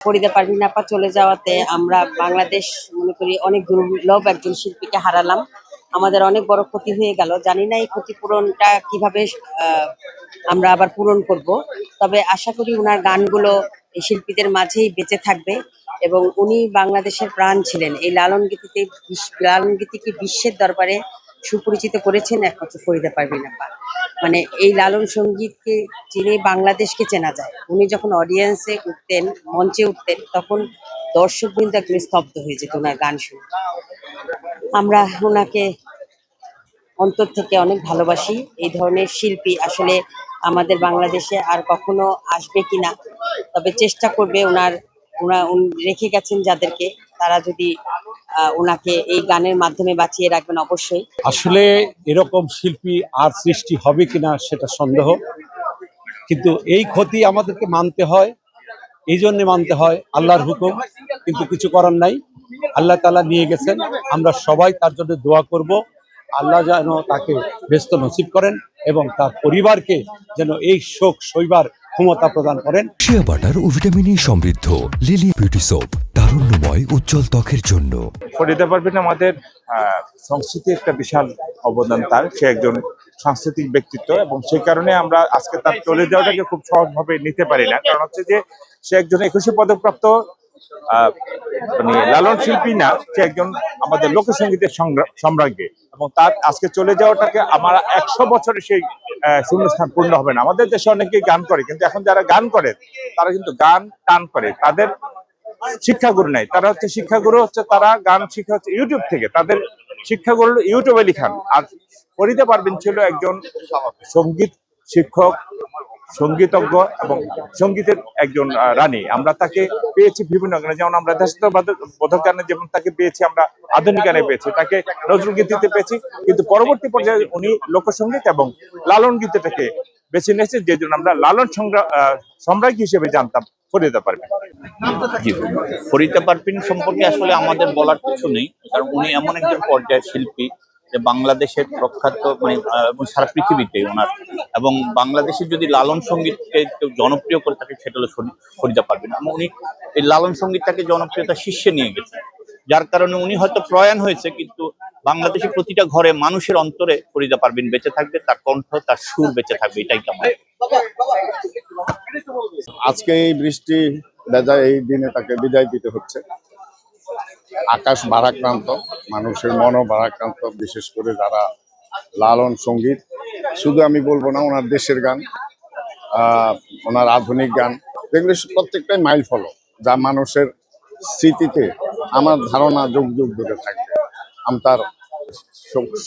ফরিদা পারভিন আপা চলে যাওয়াতে। আমরা বাংলাদেশ, মনে করি, অনেক দুর্লভ একজন শিল্পীকে হারালাম। আমাদের অনেক বড় ক্ষতি হয়ে গেল। জানি না এই ক্ষতিপূরণটা কীভাবে আমরা আবার পূরণ করব। তবে আশা করি ওনার গানগুলো এই শিল্পীদের মাঝেই বেঁচে থাকবে এবং উনি বাংলাদেশের প্রাণ ছিলেন। এই লালন গীতিতে, লালন গীতিকে বিশ্বের দরবারে সুপরিচিত করেছেন, একমাত্র ফরিদা পারভিন আপা মানে এই লালন সঙ্গীতকে চিনে বাংলাদেশকে চেনা যায়। উনি যখন অডিয়েন্সে উঠতেন, মঞ্চে উঠতেন, তখন দর্শকবৃন্দ একদম স্তব্ধ হয়ে যেত ওনার গান শুনে। আমরা ওনাকে অন্তর থেকে অনেক ভালোবাসি। এই ধরনের শিল্পী আসলে আমাদের বাংলাদেশে আর কখনো আসবে কিনা, তবে চেষ্টা করবে ওনার, ওনা রেখে গেছেন যাদেরকে। তারা যদি ওনাকে এই গানের মাধ্যমে বাঁচিয়ে রাখবেন অবশ্যই। আসলে এরকম শিল্পী আর সৃষ্টি হবে কিনা সেটা সন্দেহ। কিন্তু এই ক্ষতি আমাদেরকে মানতে হয় এই জন্যে মানতে হয় আল্লাহর হুকুম কিন্তু কিছু করার নাই। আল্লাহ তালা নিয়ে গেছেন আমরা সবাই তার জন্য দোয়া করব। আল্লাহ যেন তাকে ব্যস্ত নসিব করেন এবং তার পরিবারকে যেন এই শোক সইবার ক্ষমতা প্রদান করেন। শিয়া বাটার ও ভিটামিন ই সমৃদ্ধ লিলি বিউটি সোপ তারুণ্যময় উজ্জ্বল ত্বকের জন্য। ফরিদা পারভিন আমাদের আহ, সংস্কৃতির একটা বিশাল অবদান তার। সে একজন সাংস্কৃতিক ব্যক্তিত্ব এবং সেই কারণে আমরা আজকে তার চলে যাওয়াটাকে খুব সহজভাবে নিতে পারি না। কারণ হচ্ছে যে সে একজন একুশে পদকপ্রাপ্ত মানে লালন শিল্পী না সে একজন আমাদের লোকসঙ্গীতের সম্রাজ্ঞী। এবং তার আজকে চলে যাওয়াটাকে আমার একশো বছরে সেই শূন্যস্থান পূর্ণ হবে না। আমাদের দেশে অনেকেই গান করে কিন্তু এখন যারা গান করে তারা কিন্তু গান টান করে। তাদের শিক্ষাগুরু নাই। তারা হচ্ছে শিক্ষাগুরু, হচ্ছে তারা গান শিক্ষা হচ্ছে ইউটিউব থেকে। তাদের শিক্ষাগুরু ইউটিউবে লিখান। আর ফরিদা পারভিন ছিল একজন সংগীত শিক্ষক, সঙ্গীতজ্ঞ এবং সঙ্গীতের একজন রানী। আমরা তাকে পেয়েছি বিভিন্ন গানে। যেমন আমরা বোধক গানে যেমন তাকে পেয়েছি, আমরা আধুনিক গানে পেয়েছি। তাকে নজরুল গীতিতে পেয়েছি। কিন্তু পরবর্তী পর্যায়ে উনি লোকসঙ্গীত এবং লালন গীতিটাকে বেছে নিয়েছে। যে জন্য আমরা লালন সম্রাজ্ঞী হিসেবে জানতাম। ফরিদা পারভিন জি। ফরিদা পারভিন সম্পর্কে আসলে আমাদের বলার কিছু নেই, কারণ উনি এমন একজন পর্যায়ের শিল্পী যে বাংলাদেশের প্রখ্যাত মানে সারা পৃথিবীতে ওনার। এবং বাংলাদেশের যদি লালন সঙ্গীতকে কেউ জনপ্রিয় করে থাকে, সেটা হলো ফরি- ফরিদা পারভিন। এবং উনি এই লালন সঙ্গীতটাকে জনপ্রিয়তা শীর্ষে নিয়ে গেছেন। যার কারণে উনি হয়তো প্রয়াণ হয়েছে, কিন্তু বাংলাদেশের প্রতিটা ঘরে মানুষের অন্তরে ফরিদা পারভিন বেঁচে থাকবে, তার কণ্ঠ, তার সুর বেঁচে থাকবে, এটাই কেমন। আজকে এই বৃষ্টি ভেজা এই দিনে তাকে বিদায় দিতে হচ্ছে। আকাশ ভারাক্রান্ত, মানুষের মনও ভারাক্রান্ত, বিশেষ করে যারা লালন সংগীত। শুধু আমি বলব না, ওনার দেশের গান ওনার আধুনিক গান, যেগুলো প্রত্যেকটাই মাইল ফলো যা মানুষের স্মৃতিতে আমার ধারণা যুগ যুগ ধরে থাকবে। আমি তার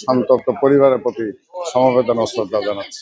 সন্তপ্ত পরিবারের প্রতি সমবেদনা শ্রদ্ধা জানাচ্ছি।